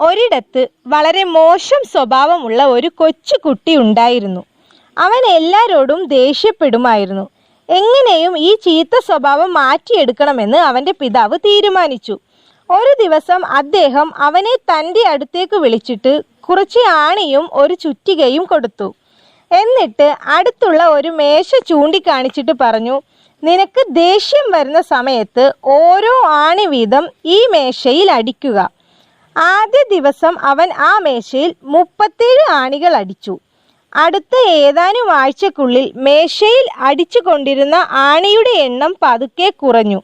ഒരിടത്ത് വളരെ മോശം സ്വഭാവമുള്ള ഒരു കൊച്ചു കുട്ടി ഉണ്ടായിരുന്നു. അവൻ എല്ലാരോടും ദേഷ്യപ്പെടുമായിരുന്നു. എങ്ങനെയും ഈ ചീത്ത സ്വഭാവം മാറ്റിയെടുക്കണമെന്ന് അവന്റെ പിതാവ് തീരുമാനിച്ചു. ഒരു ദിവസം അദ്ദേഹം അവനെ തന്റെ അടുത്തേക്ക് വിളിച്ചിട്ട് കുറച്ച് ആണിയും ഒരു ചുറ്റികയും കൊടുത്തു. എന്നിട്ട് അടുത്തുള്ള ഒരു മേശ ചൂണ്ടിക്കാണിച്ചിട്ട് പറഞ്ഞു നിനക്ക് ദേഷ്യം വരുന്ന സമയത്ത് ഓരോ ആണി വീതം ഈ മേശയിൽ അടിക്കുക. ആദ്യ ദിവസം അവൻ ആ മേശയിൽ മുപ്പത്തേഴ് ആണികൾ അടിച്ചു. അടുത്ത ഏതാനും ആഴ്ചക്കുള്ളിൽ മേശയിൽ അടിച്ചു കൊണ്ടിരുന്ന ആണിയുടെ എണ്ണം പതുക്കെ കുറഞ്ഞു.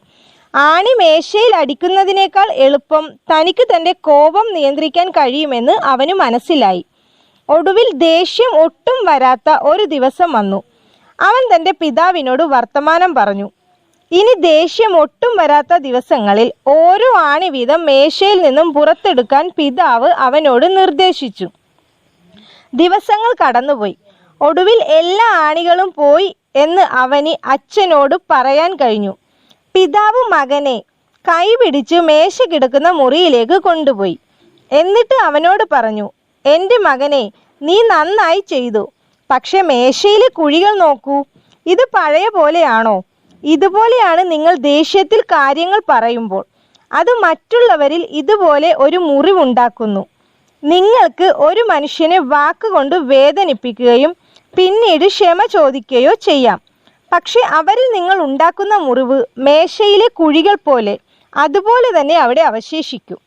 ആണി മേശയിൽ അടിക്കുന്നതിനേക്കാൾ എളുപ്പം തനിക്ക് തന്റെ കോപം നിയന്ത്രിക്കാൻ കഴിയുമെന്ന് അവന് മനസ്സിലായി. ഒടുവിൽ ദേഷ്യം ഒട്ടും വരാത്ത ഒരു ദിവസം വന്നു. അവൻ തന്റെ പിതാവിനോട് വർത്തമാനം പറഞ്ഞു. ഇനി ദേഷ്യം ഒട്ടും വരാത്ത ദിവസങ്ങളിൽ ഓരോ ആണി വീതം മേശയിൽ നിന്നും പുറത്തെടുക്കാൻ പിതാവ് അവനോട് നിർദ്ദേശിച്ചു. ദിവസങ്ങൾ കടന്നുപോയി. ഒടുവിൽ എല്ലാ ആണികളും പോയി എന്ന് അവന് അച്ഛനോട് പറയാൻ കഴിഞ്ഞു. പിതാവ് മകനെ കൈപിടിച്ച് മേശ കിടക്കുന്ന മുറിയിലേക്ക് കൊണ്ടുപോയി. എന്നിട്ട് അവനോട് പറഞ്ഞു എന്റെ മകനെ നീ നന്നായി ചെയ്തു. പക്ഷെ മേശയിലെ കുഴികൾ നോക്കൂ. ഇത് പഴയ പോലെയാണോ? ഇതുപോലെയാണ് നിങ്ങൾ ദേഷ്യത്തിൽ കാര്യങ്ങൾ പറയുമ്പോൾ. അത് മറ്റുള്ളവരിൽ ഇതുപോലെ ഒരു മുറിവുണ്ടാക്കുന്നു. നിങ്ങൾക്ക് ഒരു മനുഷ്യനെ വാക്കുകൊണ്ട് വേദനിപ്പിക്കുകയും പിന്നീട് ക്ഷമ ചോദിക്കുകയോ ചെയ്യാം. പക്ഷെ അവരിൽ നിങ്ങൾ ഉണ്ടാക്കുന്ന മുറിവ് മേശയിലെ കുഴികൾ പോലെ അതുപോലെ തന്നെ അവിടെ അവശേഷിക്കും.